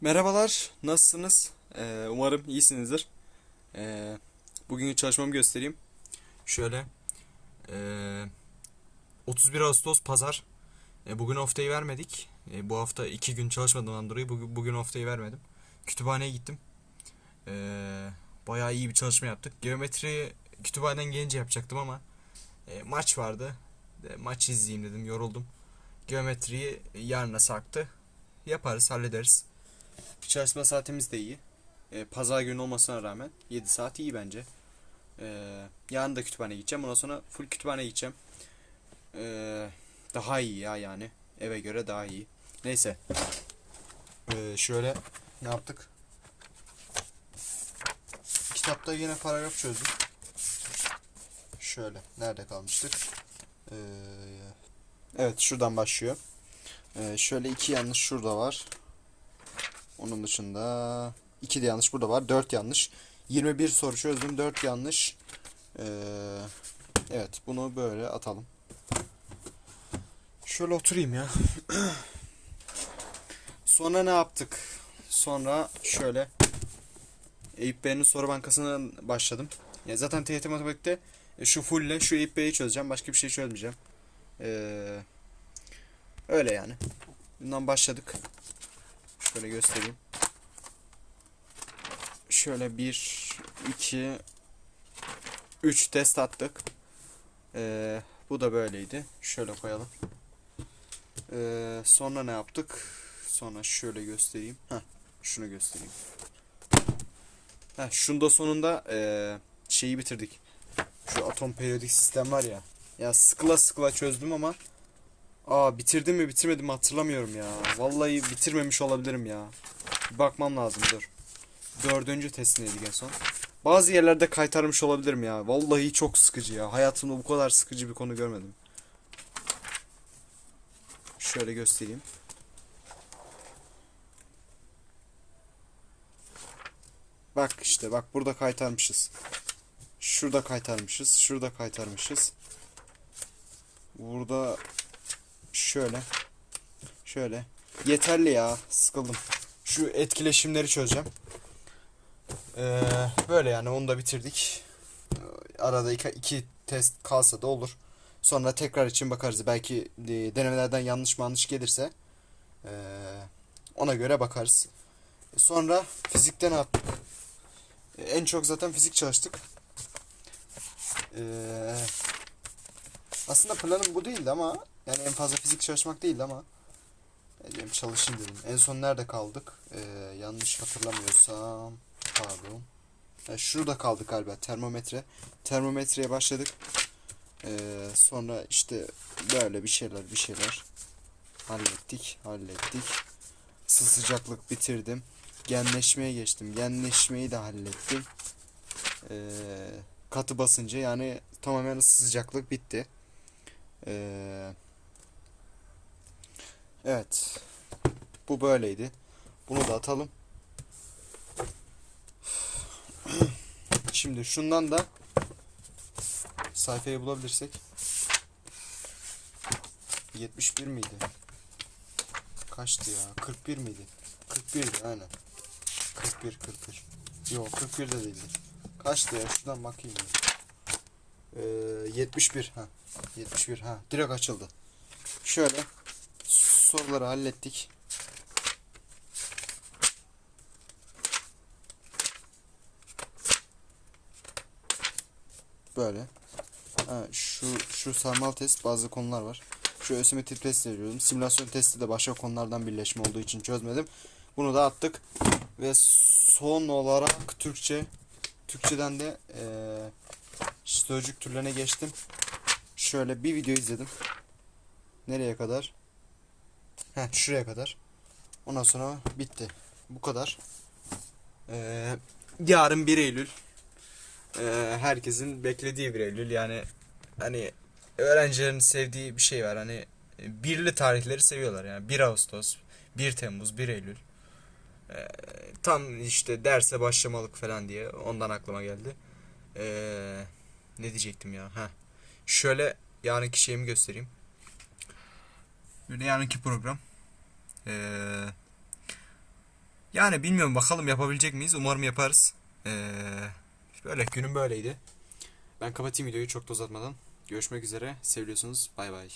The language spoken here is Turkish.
Merhabalar, nasılsınız? Ee, umarım iyisinizdir. Ee, bugünkü çalışmamı göstereyim. Şöyle, ee, 31 Ağustos Pazar. Ee, bugün haftayı vermedik. Ee, bu hafta iki gün çalışmadığımdan dolayı bugün, bugün haftayı vermedim. Kütüphaneye gittim. Ee, bayağı iyi bir çalışma yaptık. Geometri kütüphaneden gelince yapacaktım ama e, maç vardı. E, maç izleyeyim dedim, yoruldum. Geometriyi yarına sarktı. Yaparız, hallederiz. Çalışma saatimiz de iyi. Ee, pazar günü olmasına rağmen 7 saat iyi bence. Ee, yarın da kütüphaneye gideceğim. Ondan sonra full kütüphaneye gideceğim. Ee, daha iyi ya yani. Eve göre daha iyi. Neyse. Ee, şöyle ne yaptık? Kitapta yine paragraf çözdük. Şöyle. Nerede kalmıştık? Ee, evet şuradan başlıyor. Ee, şöyle iki yanlış şurada var. Onun dışında 2 de yanlış burada var. 4 yanlış. 21 soru çözdüm. 4 yanlış. Ee, evet bunu böyle atalım. Şöyle oturayım ya. Sonra ne yaptık? Sonra şöyle Eyüp Bey'in soru bankasına başladım. Ya zaten TYT matematikte e, şu fulle şu Eyüp Bey'i çözeceğim. Başka bir şey çözmeyeceğim. Ee, öyle yani. Bundan başladık. Şöyle göstereyim. Şöyle bir, iki, üç test attık. Ee, bu da böyleydi. Şöyle koyalım. Ee, sonra ne yaptık? Sonra şöyle göstereyim. Heh, şunu göstereyim. Heh, şunda sonunda ee, şeyi bitirdik. Şu atom periyodik sistem var ya. Ya sıkıla sıkıla çözdüm ama Aa bitirdim mi bitirmedim hatırlamıyorum ya. Vallahi bitirmemiş olabilirim ya. Bir bakmam lazım dur. Dördüncü testindeydik en son. Bazı yerlerde kaytarmış olabilirim ya. Vallahi çok sıkıcı ya. Hayatımda bu kadar sıkıcı bir konu görmedim. Şöyle göstereyim. Bak işte bak burada kaytarmışız. Şurada kaytarmışız. Şurada kaytarmışız. Burada şöyle. Şöyle. Yeterli ya. Sıkıldım. Şu etkileşimleri çözeceğim. Ee, böyle yani onu da bitirdik. Arada iki, iki test kalsa da olur. Sonra tekrar için bakarız. Belki e, denemelerden yanlış yanlış gelirse ee, ona göre bakarız. Sonra fizikte ne yaptık? Ee, En çok zaten fizik çalıştık. Ee, aslında planım bu değildi ama yani en fazla fizik çalışmak değildi ama dedim çalışayım dedim. En son nerede kaldık? Ee, yanlış hatırlamıyorsam pardon. E, şurada kaldık galiba termometre. Termometreye başladık. Ee, sonra işte böyle bir şeyler bir şeyler hallettik hallettik. Isı sıcaklık bitirdim. Genleşmeye geçtim. Genleşmeyi de hallettim. Ee, katı basıncı yani tamamen ısı sıcaklık bitti. Ee, evet. Bu böyleydi. Bunu da atalım. Şimdi şundan da sayfayı bulabilirsek 71 miydi? Kaçtı ya? 41 miydi? 41'di aynen. 41 41. Yok 41 de değildi. Kaçtı ya? Şuradan bakayım. Ee, 71 ha. 71 ha. Direkt açıldı. Şöyle soruları hallettik. Böyle. Ha, şu şu sarmal test bazı konular var. Şu ÖSYM tip test veriyorum. Simülasyon testi de başka konulardan birleşme olduğu için çözmedim. Bunu da attık. Ve son olarak Türkçe. Türkçeden de eee sözcük türlerine geçtim. Şöyle bir video izledim. Nereye kadar? Heh, şuraya kadar. Ondan sonra bitti. Bu kadar. Ee, yarın 1 Eylül. Ee, herkesin beklediği 1 Eylül. Yani hani öğrencilerin sevdiği bir şey var. Hani birli tarihleri seviyorlar. Yani 1 Ağustos, 1 Temmuz, 1 Eylül. Ee, tam işte derse başlamalık falan diye ondan aklıma geldi. Ee, ne diyecektim ya? Ha. Şöyle yarınki şeyimi göstereyim. Böyle yarınki program. Ee, Yani bilmiyorum bakalım yapabilecek miyiz? Umarım yaparız. Ee, böyle günüm böyleydi. Ben kapatayım videoyu çok da uzatmadan. Görüşmek üzere. Seviyorsunuz. Bay bay.